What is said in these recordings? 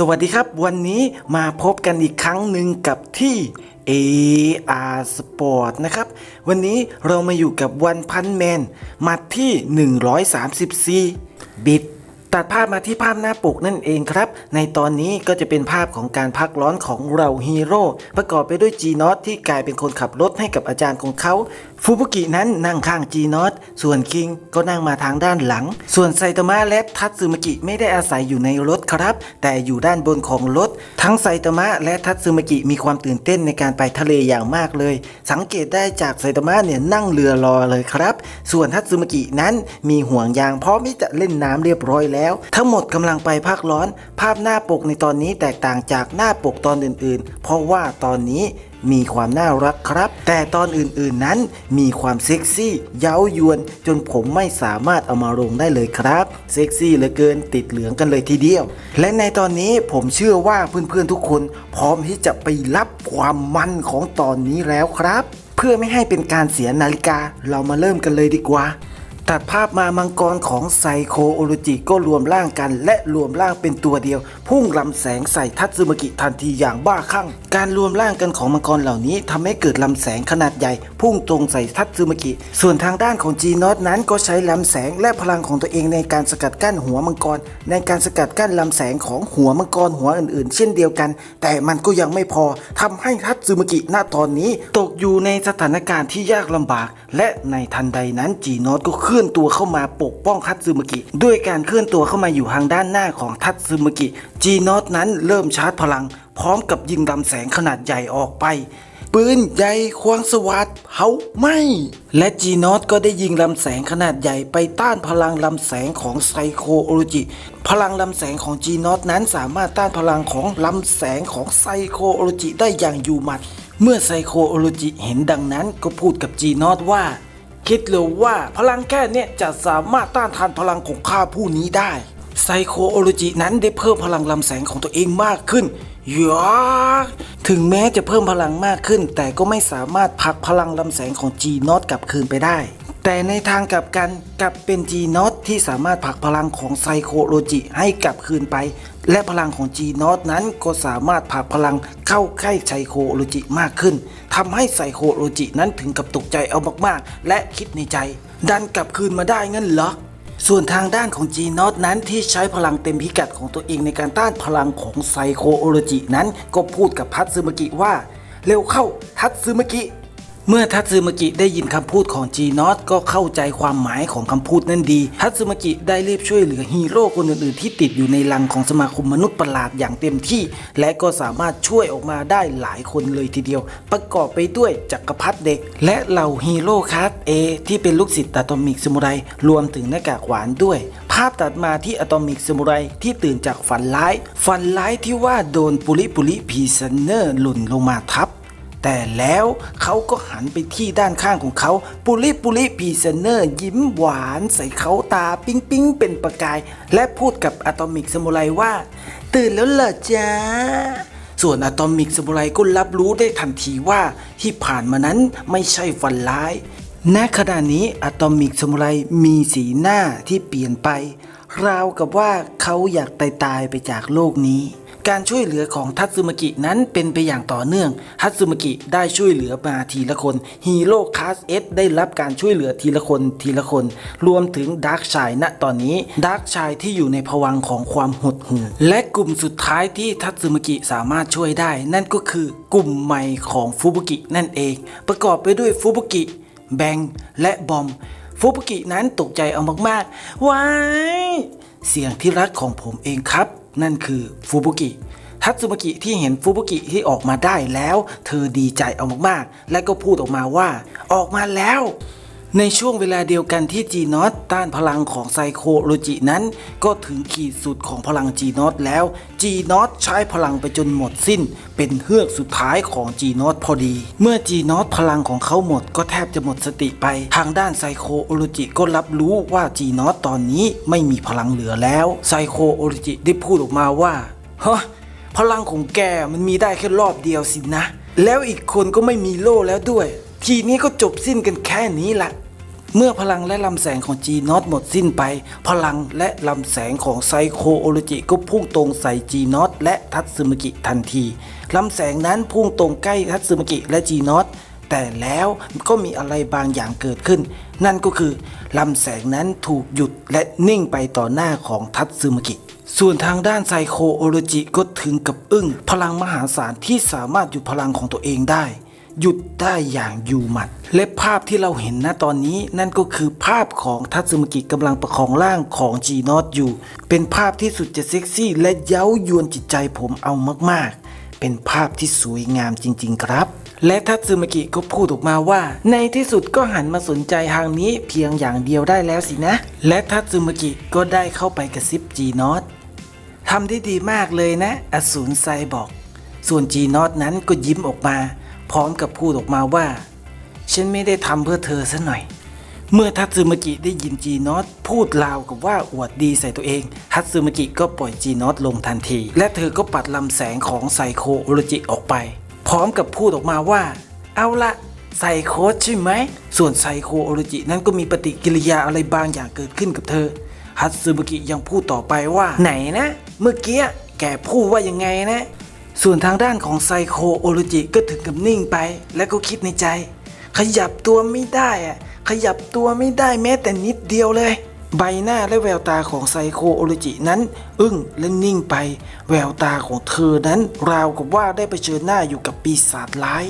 สวัสดีครับ วันนี้มาพบกันอีกครั้งหนึ่งกับที่ AR Sport นะครับ วันนี้เรามาอยู่กับวันพันแมนมาที่ 134 บิต ตัดภาพมาที่ภาพหน้าปกนั่นเองครับ ในตอนนี้ก็จะเป็นภาพของการพักร้อนของเราฮีโร่ประกอบไปด้วย G n o t ที่กลายเป็นคนขับรถให้กับอาจารย์ของเขาฟูบุกินั้นนั่งข้าง G n o t ส่วนคิงก็นั่งมาทางด้านหลัง ส่วนไซตามะและทัตสึมกิไม่ได้อาศัยอยู่ในรถครับ แต่อยู่ด้านบนของรถ ทั้งไซตามะและทัตสึมกิมีความตื่นเต้นในการไปทะเลอย่างมากเลย สังเกตได้จากไซตามะเนี่ยนั่งเรือรอเลยครับ ส่วนทัตสึมกินั้นมีห่วงยางพร้อมที่จะเล่นน้ำเรียบร้อยแล้วทั้งหมดกำลังไปภาคร้อน ภาพหน้าปกในตอนนี้แตกต่างจากหน้าปกตอนอื่นๆ เพราะว่าตอนนี้มีความน่ารักครับ แต่ตอนอื่นๆนั้นมีความเซ็กซี่ เย้ายวน จนผมไม่สามารถเอามาลงได้เลยครับ เซ็กซี่เหลือเกินติดเหลืองกันเลยทีเดียว และในตอนนี้ผมเชื่อว่าเพื่อนๆทุกคน พร้อมที่จะไปรับความมันของตอนนี้แล้วครับ เพื่อไม่ให้เป็นการเสียนาฬิกาเรามาเริ่มกันเลยดีกว่า ตัดภาพมามังกรของไซโคโอโรจิก็รวมร่างกันและรวมร่างเป็นตัวเดียว พุ่งลำแสงใส่ทัตสึมกิทันทีอย่างบ้าคลั่ง การรวมร่างกันของมังกรเหล่านี้ทำให้เกิดลำแสงขนาดใหญ่ พุ่งตรงใส่ทัตสึมกิ ส่วนทางด้านของจีนอตนั้นก็ใช้ลำแสงและพลังของตัวเองในการสกัดกั้นหัวมังกร ในการสกัดกั้นลำแสงของหัวมังกรหัวอื่นๆ เช่นเดียวกัน แต่มันก็ยังไม่พอทำให้ทัตสึมกิณตอนนี้ ตกอยู่ในสถานการณ์ที่ยากลำบาก และในทันใดนั้นจีนอตก็เคลื่อนตัวเข้ามาปกป้องทัตสึมกิ ด้วยการเคลื่อนตัวเข้ามาอยู่ทางด้านหน้าของทัตสึมกิจีนอตนั้นเริ่มชาร์จพลัง พร้อมกับยิงลำแสงขนาดใหญ่ออกไป ปืนใหญ่ควงสวัสดเผาไหม่และจีนอตก็ได้ยิงลำแสงขนาดใหญ่ไปต้านพลังลำแสงของไซโคโอโรจิ พลังลำแสงของจีนอตนั้นสามารถต้านพลังของลำแสงของไซโคโอโรจิได้อย่างอยู่หมัด เมื่อไซโคโอโรจิเห็นดังนั้นก็พูดกับจีนอตว่า คิดเลยว่าพลังแค่เนี้ยจะสามารถต้านทานพลังของข้าผู้นี้ได้ไซโคโอโลจินั้นได้เพิ่มพลังลำแสงของตัวเองมากขึ้นยาถึงแม้จะเพิ่มพลังมากขึ้น แต่ก็ไม่สามารถผักพลังลำแสงของจีนอตกลับคืนไปได้ แต่ในทางกลับกันกลับเป็น G นอตที่สามารถผลักพลังของไซโคโลจิให้กลับคืนไป และพลังของ G นอตนั้นก็สามารถผลักพลังเข้าใกล้ไซโคโลจิมากขึ้นทำให้ไซโคโลจินั้นถึงกับตกใจเอามากๆ และคิดในใจ ดันกลับคืนมาได้งั้นเหรอส่วนทางด้านของ G n o t นั้นที่ใช้พลังเต็มพิกัดของตัวเองในการต้านพลังของไซโคโอโรจินั้นก็พูดกับทัตซึมกิว่า เร็วเข้าทัตซึมกิ เมื่อทัตซึมากิได้ยินคำพูดของ G n o t ก็เข้าใจความหมายของคำพูดนั้นดี ทัตซึมากิได้รีบช่วยเหลือฮีโร่คนอื่นๆที่ติดอยู่ในลังของสมาคมมนุษย์ประหลาดอย่างเต็มที่ และก็สามารถช่วยออกมาได้หลายคนเลยทีเดียว ประกอบไปด้วยจักรพรรดิเด็ก และเหล่าฮีโร่คลาสเอที่เป็นลูกศิษย์อะตอมิกซมูไรรวมถึงหน้ากากหวานด้วย ภาพตัดมาที่อะตอมิกซมูไรที่ตื่นจากฝันร้าย ฝันร้ายที่ว่าโดนปุริปุริพีซันเนอร์หล่นลงมาทับ แต่แล้วเขาก็หันไปที่ด้านข้างของเขาปุริปุริพีเซเนอร์ ยิ้มหวานใส่เขาตาปิ๊งปิ๊งเป็นประกาย และพูดกับอะตอมิกสมุไรว่า ตื่นแล้วเหรอจ๊ะส่วนอะตอมิกสมุไรก็รับรู้ได้ทันทีว่าที่ผ่านมานั้นไม่ใช่ฝันร้าย ณ ขณะนี้อะตอมิกสมุไรมีสีหน้าที่เปลี่ยนไป ราวกับว่าเขาอยากตายตายไปจากโลกนี้ การช่วยเหลือของทัตสึมากินั้นเป็นไปอย่างต่อเนื่องทัตสึมากิได้ช่วยเหลือมาทีละคนฮีโร่คลาสเอสได้รับการช่วยเหลือทีละคนทีละคน รวมถึงดาร์กชายณตอนนี้ดาร์กชายที่อยู่ในภวังของความหดหู่และกลุ่มสุดท้ายที่ทัตสึมากิสามารถช่วยได้ นั่นก็คือกลุ่มใหม่ของฟูบุกินั่นเอง ประกอบไปด้วยฟูบุกิแบงและบอมฟูบุกินั้นตกใจเอามากๆว้ายเสียงที่รักของผมเองครับ นั่นคือฟูบุกิทัตสึมากิที่เห็นฟูบุกิที่ออกมาได้แล้ว เธอดีใจเอามากๆ และก็พูดออกมาว่า ออกมาแล้ว ในช่วงเวลาเดียวกันที่จีนอตต้านพลังของไซโคโลจินั้น ก็ถึงขีดสุดของพลังจีนอตแล้วจีนอตใช้พลังไปจนหมดสิ้น เป็นเฮือกสุดท้ายของจีนอตพอดี เมื่อจีนอตพลังของเขาหมดก็แทบจะหมดสติไป ทางด้านไซโคโอโลจิก็รับรู้ว่าจีนอตตอนนี้ไม่มีพลังเหลือแล้วไซโคโอโลจิได้พูดออกมาว่าฮ้พลังของแกมันมีได้แค่รอบเดียวสินะ แล้วอีกคนก็ไม่มีโล่แล้วด้วย ทีนี้ก็จบสิ้นกันแค่นี้ละเมื่อพลังและลำแสงของจีนอตหมดสิ้นไป พลังและลำแสงของไซโคโอโลจิก็พุ่งตรงใส่จีนอตและทัตสึมกิทันทีลำแสงนั้นพุ่งตรงใกล้ทัตสึมกิและจีนอตแต่แล้วก็มีอะไรบางอย่างเกิดขึ้น นั่นก็คือลำแสงนั้นถูกหยุดและนิ่งไปต่อหน้าของทัตสึมกิส่วนทางด้านไซโคโอโลจิก็ถึงกับอึ้งพลังมหาศาลที่สามารถหยุดพลังของตัวเองได้ หยุดได้อย่างอยู่หมัด และภาพที่เราเห็นณตอนนี้นั่นก็คือภาพของทัตสึมกิกำลังประคองร่างของจีนอตอยู่ เป็นภาพที่สุดจะเซ็กซี่และเย้ายวนจิตใจผมเอามากๆเป็นภาพที่สวยงามจริง ๆ ครับ และทัตสึมกิก็พูดออกมาว่า ในที่สุดก็หันมาสนใจทางนี้เพียงอย่างเดียวได้แล้วสินะ และทัตสึมกิก็ได้เข้าไปกระซิบจีนอตทำได้ดีมากเลยนะ อสูรไซบอก ส่วนจีนอตนั้นก็ยิ้มออกมา พร้อมกับพูดออกมาว่า ฉันไม่ได้ทำเพื่อเธอซะหน่อย เมื่อทัตสึมกิได้ยินจีนอตพูดลาวกับว่าอวดดีใส่ตัวเอง ทัตสึมกิก็ปล่อยจีนอตลงทันที และเธอก็ปัดลำแสงของไซโคโอโรจิออกไป พร้อมกับพูดออกมาว่า เอาละไซโคใช่ไหม ส่วนไซโคโอโรจินั้นก็มีปฏิกิริยาอะไรบางอย่างเกิดขึ้นกับเธอ ฮัตสึมกิยังพูดต่อไปว่า ไหนนะ เมื่อกี้แกพูดว่ายังไงนะ ส่วนทางด้านของไซโคโอโลจิก็ถึงกับนิ่งไป และก็คิดในใจ ขยับตัวไม่ได้อะขยับตัวไม่ได้แม้แต่นิดเดียวเลย ใบหน้าและแววตาของไซโคโอโลจินั้น อึ้งและนิ่งไป แววตาของเธอนั้น ราวกับว่าได้ไปเผชิญหน้าอยู่กับปีศาจร้าย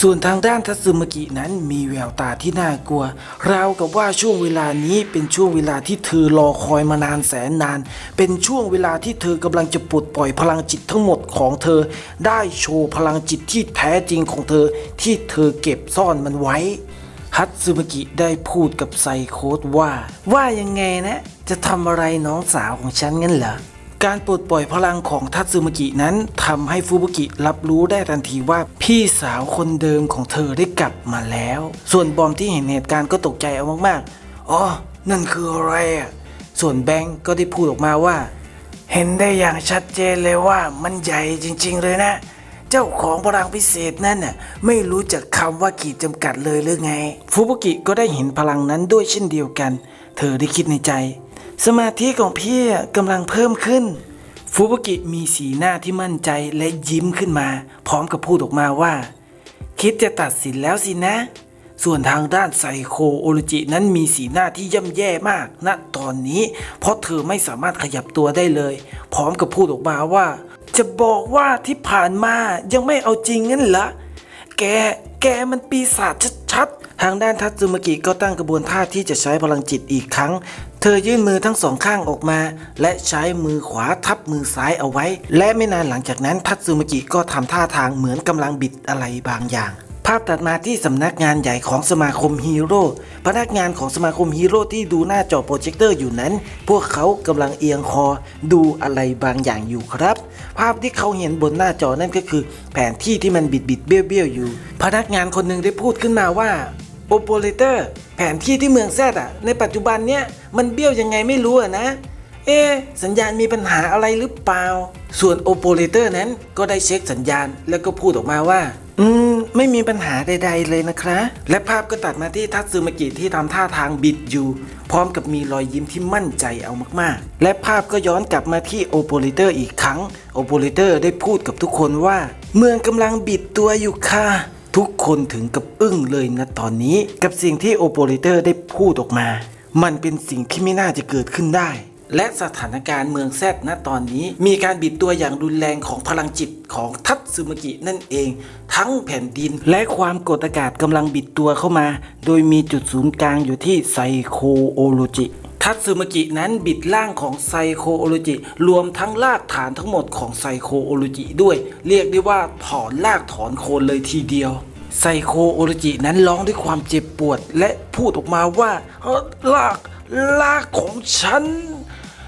ส่วนทางด้านทัตสึมกินั้นมีแววตาที่น่ากลัว ราวกับว่าช่วงเวลานี้เป็นช่วงเวลาที่เธอรอคอยมานานแสนนาน เป็นช่วงเวลาที่เธอกำลังจะปลดปล่อยพลังจิตทั้งหมดของเธอ ได้โชว์พลังจิตที่แท้จริงของเธอที่เธอเก็บซ่อนมันไว้ฮัตสึมกิได้พูดกับไซโคดว่า ว่ายังไงนะ จะทำอะไรน้องสาวของฉันงั้นเหรอ การปลดปล่อยพลังของทัตสึมกินั้นทำให้ฟูบุกิรับรู้ได้ทันทีว่าพี่สาวคนเดิมของเธอได้กลับมาแล้ว ส่วนบอมที่เห็นเหตุการณ์ก็ตกใจเอามากๆ อ๋อ นั่นคืออะไรอะส่วนแบงก์ก็ได้พูดออกมาว่า เห็นได้อย่างชัดเจนเลยว่ามันใหญ่จริง ๆ เลยนะ เจ้าของพลังพิเศษนั่นน่ะไม่รู้จักคำว่าขีดจำกัดเลยหรือไง ฟูบุกิก็ได้เห็นพลังนั้นด้วยเช่นเดียวกัน เธอได้คิดในใจ สมาธิของพี่กำลังเพิ่มขึ้น ฟูบุกิมีสีหน้าที่มั่นใจและยิ้มขึ้นมา พร้อมกับพูดออกมาว่า คิดจะตัดสินแล้วสินะ ส่วนทางด้านไซโคโอโลจินั้นมีสีหน้าที่ย่ำแย่มากณตอนนี้ เพราะเธอไม่สามารถขยับตัวได้เลย พร้อมกับพูดออกมาว่า จะบอกว่าที่ผ่านมายังไม่เอาจริงงั้นเหรอแก แกมันปีศาจชัดๆ ทางด้านทัตสึมกิก็ตั้งกระบวนท่าที่จะใช้พลังจิตอีกครั้ง เธอยื่นมือทั้งสองข้างออกมา และใช้มือขวาทับมือซ้ายเอาไว้ และไม่นานหลังจากนั้นทัตสึมกิก็ทำท่าทางเหมือนกำลังบิดอะไรบางอย่าง ภาพตัดมาที่สำนักงานใหญ่ของสมาคมฮีโร่พนักงานของสมาคมฮีโร่ที่ดูหน้าจอโปรเจคเตอร์อยู่นั้น พวกเขากำลังเอียงคอดูอะไรบางอย่างอยู่ครับ ภาพที่เขาเห็นบนหน้าจอนั่นก็คือ แผนที่ที่มันบิดบิดเบี้ยวเบี้ยวอยู่ พนักงานคนหนึ่งได้พูดขึ้นมาว่า โอเปอเรเตอร์แผนที่ที่เมืองแซดอะในปัจจุบันเนี้ยมันเบี้ยวยังไงไม่รู้อะนะ เอ๊สัญญาณมีปัญหาอะไรหรือเปล่า ส่วนโอเปอเรเตอร์นั้นก็ได้เช็คสัญญาณแล้วก็พูดออกมาว่า อืม ไม่มีปัญหาใด ๆ เลยนะครับและภาพก็ตัดมาที่ทัตสึมากิที่ทำท่าทางบิดอยู่ พร้อมกับมีรอยยิ้มที่มั่นใจเอามากๆ และภาพก็ย้อนกลับมาที่โอเปอเรเตอร์อีกครั้งโอเปอเรเตอร์ได้พูดกับทุกคนว่า เมืองกำลังบิดตัวอยู่ค่ะ ทุกคนถึงกับอึ้งเลยนะตอนนี้ กับสิ่งที่โอเปอเรเตอร์ได้พูดออกมา มันเป็นสิ่งที่ไม่น่าจะเกิดขึ้นได้ และสถานการณ์เมืองแซดณตอนนี้ มีการบิดตัวอย่างรุนแรงของพลังจิตของทัตสึมกินั่นเอง ทั้งแผ่นดิน และความกดอากาศกำลังบิดตัวเข้ามา โดยมีจุดศูนย์กลางอยู่ที่ไซโคโอโลจิ ทัตสึมกินั้นบิดร่างของไซโคโอโลจิรวมทั้งรากฐานทั้งหมดของไซโคโอโลจิด้วย เรียกได้ว่าถอนรากถอนโคนเลยทีเดียวไซโคโอโลจินั้นร้องด้วยความเจ็บปวด และพูดออกมาว่าเอ่อรากรากของฉัน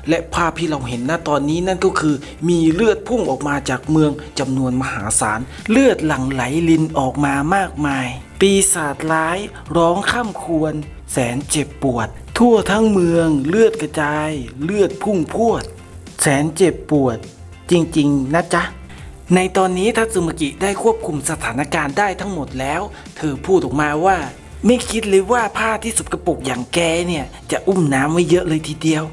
และภาพที่เราเห็นณตอนนี้นั่นก็คือ มีเลือดพุ่งออกมาจากเมืองจำนวนมหาศาล เลือดหลั่งไหลลินออกมามากมาย ปีศาจร้ายร้องข้ามควร แสนเจ็บปวด ทั่วทั้งเมืองเลือดกระจาย เลือดพุ่งพวด แสนเจ็บปวด จริง ๆ นะจ๊ะ ในตอนนี้ทัตสึมกิได้ควบคุมสถานการณ์ได้ทั้งหมดแล้ว เธอพูดออกมาว่า ไม่คิดเลยว่าผ้าที่สุกระปรกอย่างแกเนี่ย จะอุ้มน้ำไว้เยอะเลยทีเดียว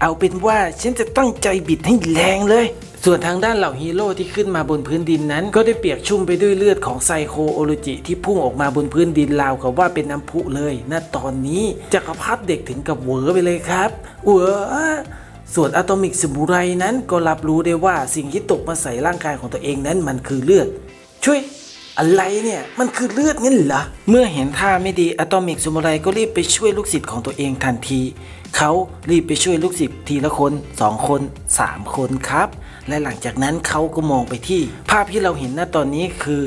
เอาเป็นว่าฉันจะตั้งใจบิดให้แรงเลย ส่วนทางด้านเหล่าฮีโร่ที่ขึ้นมาบนพื้นดินนั้น ก็ได้เปียกชุ่มไปด้วยเลือดของไซโคโอโลจิที่พุ่งออกมาบนพื้นดินราวกับว่าเป็นน้ำพุเลยณตอนนี้จักรพรรดิเด็กถึงกับเหวอไปเลยครับเหวอส่วนอะตอมิกสมุไรนั้นก็รับรู้ได้ว่าสิ่งที่ตกมาใส่ร่างกายของตัวเองนั้นมันคือเลือด ช่วยอะไรเนี่ยมันคือเลือดงั้นเหรอ เมื่อเห็นท่าไม่ดีอะตอมิกสมุไรก็รีบไปช่วยลูกศิษย์ของตัวเองทันที เขารีบไปช่วยลูกศิษย์ทีละคนสองคนสามคนครับ และหลังจากนั้นเขาก็มองไปที่ ภาพที่เราเห็นณตอนนี้คือ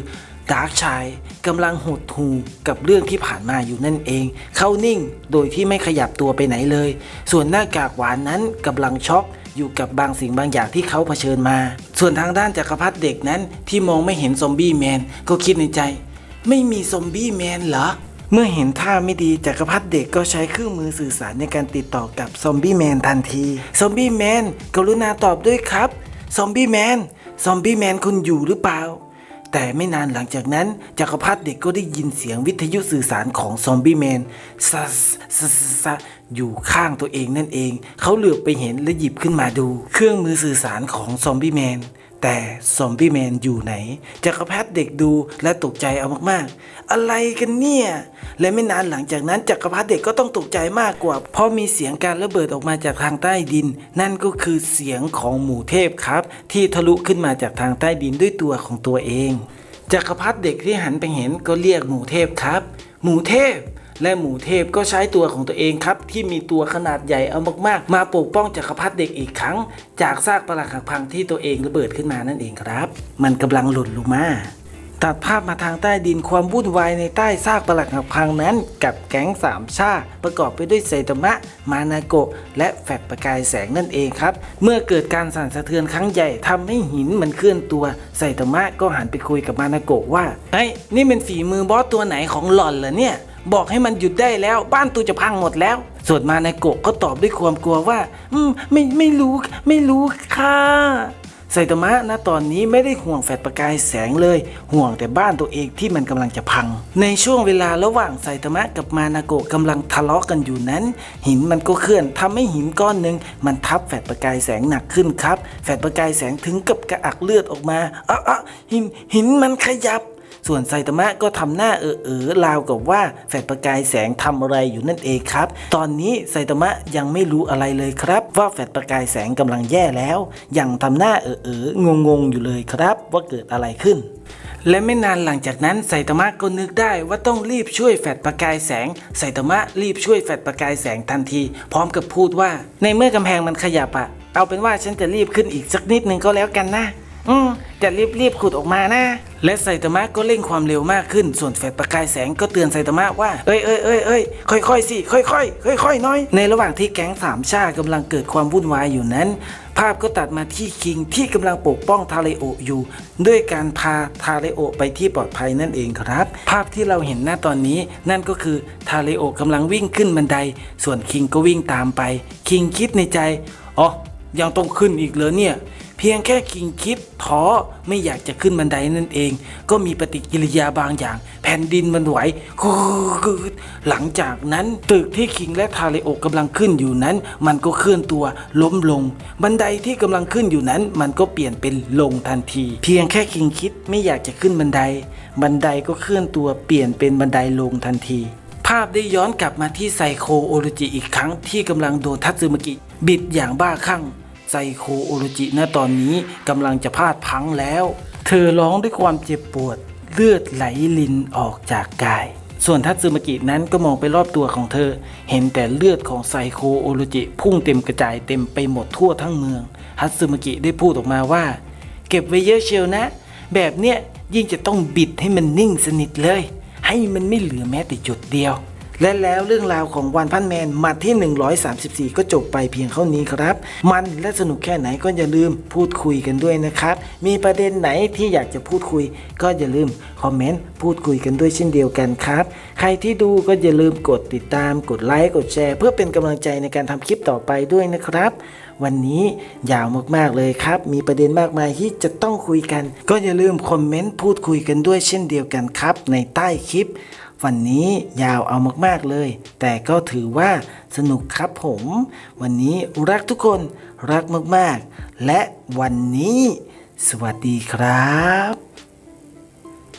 ดาร์กชายกำลังหดหูกับเรื่องที่ผ่านมาอยู่นั่นเอง เขานิ่งโดยที่ไม่ขยับตัวไปไหนเลย ส่วนหน้ากากหวานนั้นกำลังช็อกอยู่กับบางสิ่งบางอย่างที่เขาเผชิญมา ส่วนทางด้านจักรพรรดิเด็กนั้นที่มองไม่เห็นซอมบี้แมนก็คิดในใจ ไม่มีซอมบี้แมนเหรอ เมื่อเห็นท่าไม่ดีจักรพรรดิเด็กก็ใช้เครื่องมือสื่อสารในการติดต่อกับซอมบี้แมนทันที ซอมบี้แมนกรุณาตอบด้วยครับ ซอมบี้แมน ซอมบี้แมนคุณอยู่หรือเปล่า แต่ไม่นานหลังจากนั้นจักรพรรดิเด็กก็ได้ยินเสียงวิทยุสื่อสารของซอมบี้แมนซัสซัสซัสอยู่ข้างตัวเองนั่นเอง เขาเหลือบไปเห็นและหยิบขึ้นมาดู เครื่องมือสื่อสารของซอมบี้แมน แต่ซอมบี้แมนอยู่ไหนจักรพรรดิเด็กดูและตกใจเอามากๆ อะไรกันเนี่ย และไม่นานหลังจากนั้นจักรพรรดิเด็กก็ต้องตกใจมากกว่า เพราะมีเสียงการระเบิดออกมาจากทางใต้ดิน นั่นก็คือเสียงของหมู่เทพครับ ที่ทะลุขึ้นมาจากทางใต้ดินด้วยตัวของตัวเองจักรพรรดิเด็กที่หันไปเห็นก็เรียกหมู่เทพครับ หมู่เทพ และหมู่เทพก็ใช้ตัวของตัวเองครับ ที่มีตัวขนาดใหญ่เอามากๆ มาปกป้องจักรพรรดิเด็กอีกครั้ง จากซากปรักหักพังที่ตัวเองระเบิดขึ้นมานั่นเองครับ มันกำลังหล่นลงมาตัดภาพมาทางใต้ดินความวุ่นวายในใต้ซากปรักหักพังนั้น กับแก๊งสามชาประกอบไปด้วยไซตมะ มานาโกะ และแฟดประกายแสงนั่นเองครับ เมื่อเกิดการสั่นสะเทือนครั้งใหญ่ทำให้หินมันเคลื่อนตัวไซตมะก็หันไปคุยกับมานาโกะว่าเฮ้ยนี่เป็นฝีมือบอสตัวไหนของหล่อนเหรอเนี่ย บอกให้มันหยุดได้แล้ว บ้านตูจะพังหมดแล้ว ส่วนมานาโกะก็ตอบด้วยความกลัวว่า อืมไม่ไม่รู้ไม่รู้ค่ะไซตามะณตอนนี้ไม่ได้ห่วงแฟลชประกายแสงเลย ห่วงแต่บ้านตัวเองที่มันกำลังจะพัง ในช่วงเวลาระหว่างไซตามะกับมานาโกะกำลังทะเลาะกันอยู่นั้น หินมันก็เคลื่อนทำให้หินก้อนหนึ่งมันทับแฟลชประกายแสงหนักขึ้นครับ แฟลชประกายแสงถึงกับกระอักเลือดออกมาอะอะหินหินมันขยับ ส่วนไซตามะก็ทำหน้าเออเออราวกับว่าแฟลชประกายแสงทำอะไรอยู่นั่นเองครับ ตอนนี้ไซตามะยังไม่รู้อะไรเลยครับ ว่าแฟลชประกายแสงกำลังแย่แล้ว ยังทำหน้าเออเอองงงอยู่เลยครับ ว่าเกิดอะไรขึ้นและไม่นานหลังจากนั้นไซตามะก็นึกได้ว่าต้องรีบช่วยแฟลชประกายแสงไซตามะรีบช่วยแฟลชประกายแสงทันที พร้อมกับพูดว่า ในเมื่อกำแพงมันขยับอะเอาเป็นว่าฉันจะรีบขึ้นอีกสักนิดนึงก็แล้วกันนะ อืมจะรีบรีบๆขุดออกมานะ และไซตามะก็เร่งความเร็วมากขึ้น ส่วนแฟลชประกายแสงก็เตือนไซตามะว่า เอ้ยเอ้ยเอ้ยเอ้ยค่อยๆสิ ค่อยๆค่อยๆน้อย ในระหว่างที่แก๊งสามชาติกำลังเกิดความวุ่นวายอยู่นั้น ภาพก็ตัดมาที่คิงที่กำลังปกป้องทาเลโออยู่ ด้วยการพาทาเลโอไปที่ปลอดภัยนั่นเองครับ ภาพที่เราเห็นหน้าตอนนี้นั่นก็คือทาเลโอะกำลังวิ่งขึ้นบันได ส่วนคิงก็วิ่งตามไป คิงคิดในใจ อ๋อ ยังต้องขึ้นอีกเหรอเนี่ย เพียงแค่คิงคิดท้อไม่อยากจะขึ้นบันไดนั่นเอง ก็มีปฏิกิริยาบางอย่าง แผ่นดินมันไหวหลังจากนั้นตึกที่คิงและทาเลโอกำลังขึ้นอยู่นั้น มันก็เคลื่อนตัวล้มลง บันไดที่กำลังขึ้นอยู่นั้น มันก็เปลี่ยนเป็นลงทันที เพียงแค่คิงคิดไม่อยากจะขึ้นบันได บันไดก็เคลื่อนตัวเปลี่ยนเป็นบันไดลงทันทีภาพได้ย้อนกลับมาที่ไซโคโอโรจิอีกครั้งที่กำลังโดนทัตสึมกิ บิดอย่างบ้าคลั่ง ไซโคโอโรจิณตอนนี้กำลังจะพลาดพังแล้ว เธอร้องด้วยความเจ็บปวดเลือดไหลลินออกจากกาย ส่วนทัตสึมากินั้นก็มองไปรอบตัวของเธอ เห็นแต่เลือดของไซโคโอโรจิพุ่งเต็มกระจายเต็มไปหมดทั่วทั้งเมืองทัตสึมากิได้พูดออกมาว่า เก็บไว้เยอะเชียวนะ แบบเนี้ยยิ่งจะต้องบิดให้มันนิ่งสนิทเลย ให้มันไม่เหลือแม้แต่จุดเดียว และแล้วเรื่องราวของวันพันแมนมาที่ 134 ก็จบไปเพียงเท่านี้ครับ มันและสนุกแค่ไหนก็อย่าลืมพูดคุยกันด้วยนะครับ มีประเด็นไหนที่อยากจะพูดคุย ก็อย่าลืมคอมเมนต์พูดคุยกันด้วยเช่นเดียวกันครับ ใครที่ดูก็อย่าลืมกดติดตาม กดไลค์ กดแชร์ เพื่อเป็นกำลังใจในการทำคลิปต่อไปด้วยนะครับ วันนี้ยาวมากๆเลยครับ มีประเด็นมากมายที่จะต้องคุยกัน ก็อย่าลืมคอมเมนต์พูดคุยกันด้วยเช่นเดียวกันครับ ในใต้คลิป วันนี้ยาวเอามากๆเลย แต่ก็ถือว่าสนุกครับผม วันนี้รักทุกคนรักมากๆ และวันนี้ สวัสดีครับ